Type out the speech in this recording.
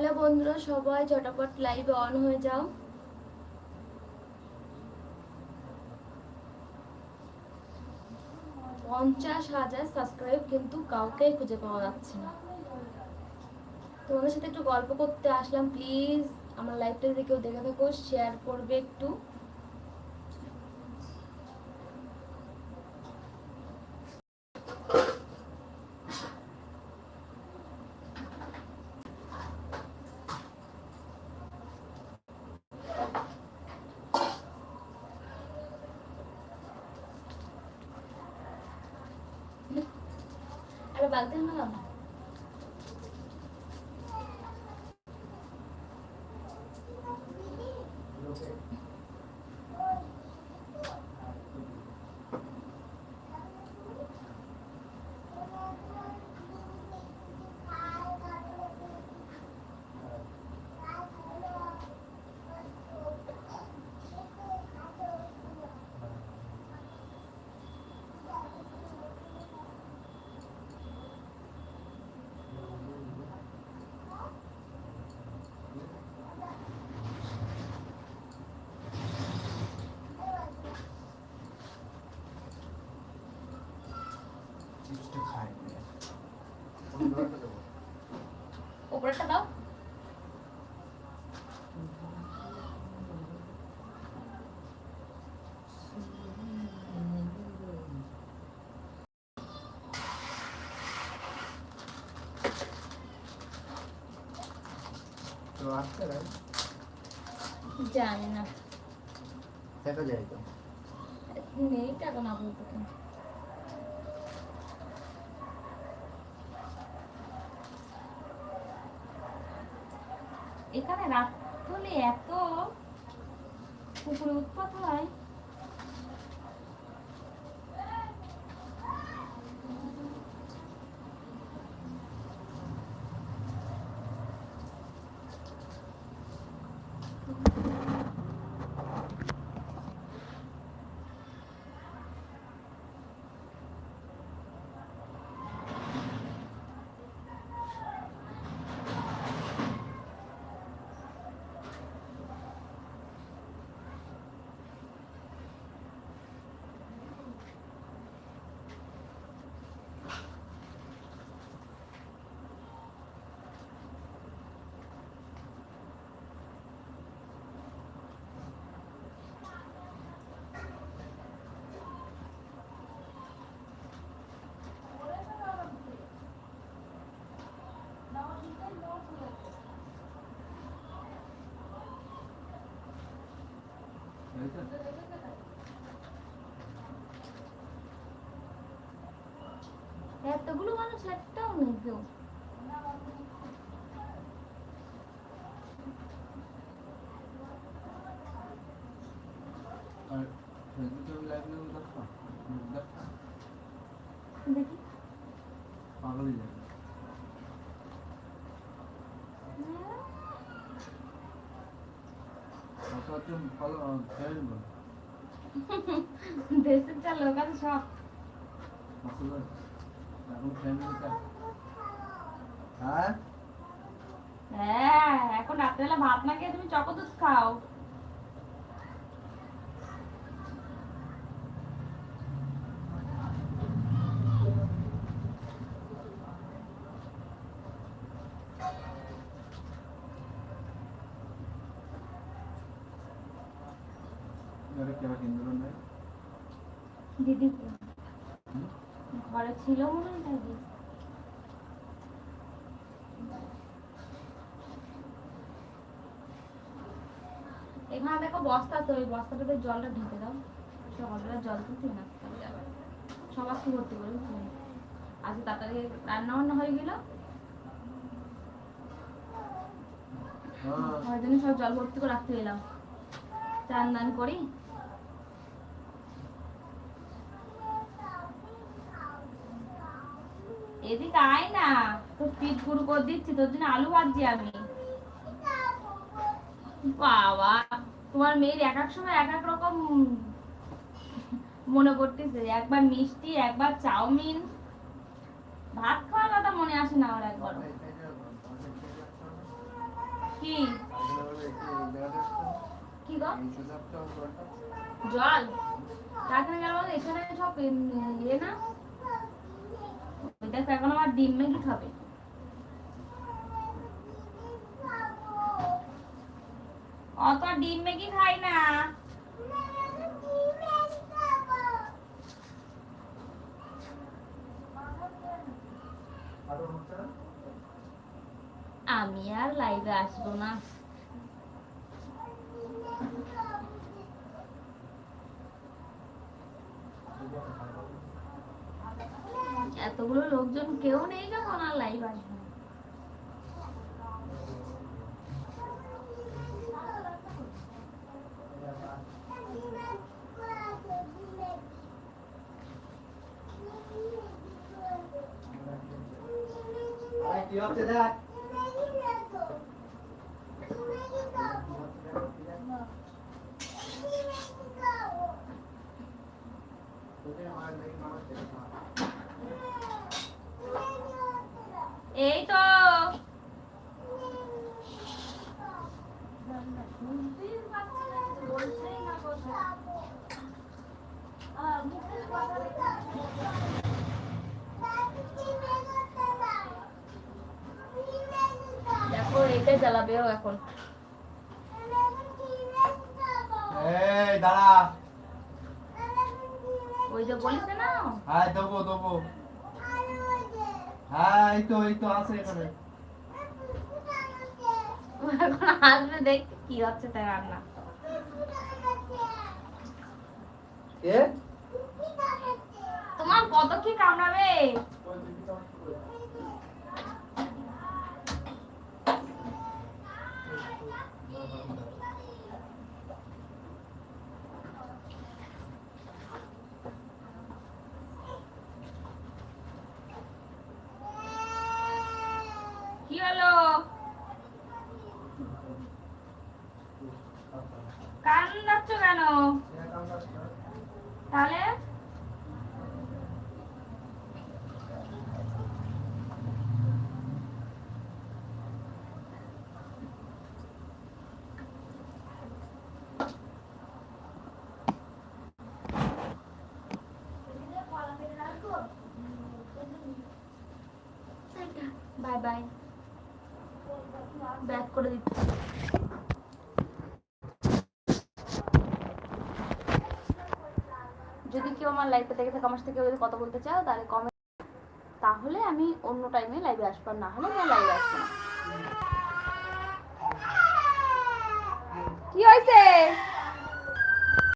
Hello বন্ধুরা সবাই ঝটাপট লাইভে অন হয়ে যাও। পঞ্চাশ হাজার সাবস্ক্রাইব কিন্তু কাউকেই খুঁজে পাওয়া যাচ্ছে না। তোমাদের সাথে একটু গল্প করতে আসলাম প্লিজ আমার লাইভটা যদি কেউ দেখে থাকো শেয়ার করবে একটু। বালতি না চিপসটা খাই উপরেরটা দাও। জানি না। দেখা যায় তো? নেই টাকা না বলতে। এখানে রাত হলে এত পুকুরে উৎপাত হয়। এতগুলো মানুষ একটাও নেই কেউ। দেখি? পাগলই যাবে দেশের যা লোক আছে সব হ্যাঁ এখন রাত্রেবেলা ভাত না খেয়ে তুমি চকোদুধ খাও দিদি ঘরে ছিল মনে হয় এখানে দেখো বস্তা তো ওই বস্তাটাতে জলটা ঢেকে দাও। সকালবেলা জল তুলতে না তাহলে আবার সবার কি ভর্তি করে আজকে তাড়াতাড়ি রান্না বান্না হয়ে গেল। হ্যাঁ। ওই জন্য সব জল ভর্তি করে রাখতে এলাম। চান দান করি। এদিকে আয় না। তোর পিঠ গুঁড়ো করে দিচ্ছি, তোর জন্য আলু ভাজছি আমি। বাবা, তোমার মেয়ের এক এক সময় এক এক রকম মনে করতেছে একবার মিষ্টি, একবার চাউমিন। ভাত খাওয়ার কথা মনে আসে না আমার একবার কি? কি গো? জল? রাখলে গেল এখানে সব ইয়ে না? দেখো, এখন আমার ডিম ম্যাগি খাবে। অত ডিম ম্যাগি খাই না। আমি আর লাইভে আসব না। এতগুলো লোকজন কেউ নেই যখন আর লাইভ আসবে না। কি হচ্ছে দেখ এই তো। দেখো এইটাই জ্বালাবে ও এখন। এই দাঁড়া। ওই যে বলিস না হ্যাঁ দেবো দেবো। হ্যাঁ এই তো এই তো আছে এখানে। এখন আসবে দেখ কি হচ্ছে তাই রান্না। তোমার কত কি কামড়াবে কি হলো কান্দাচ্ছ কেন? তাহলে? বাই বাই ব্যাক করে দিচ্ছি যদি আমার লাইভে দেখে থাকে আমার সাথে কেউ যদি কথা বলতে চাও, তাহলে কমেন্ট তাহলে আমি অন্য টাইমে লাইভে আসব না হলে আমি লাইভে আসব না। কি হয়েছে?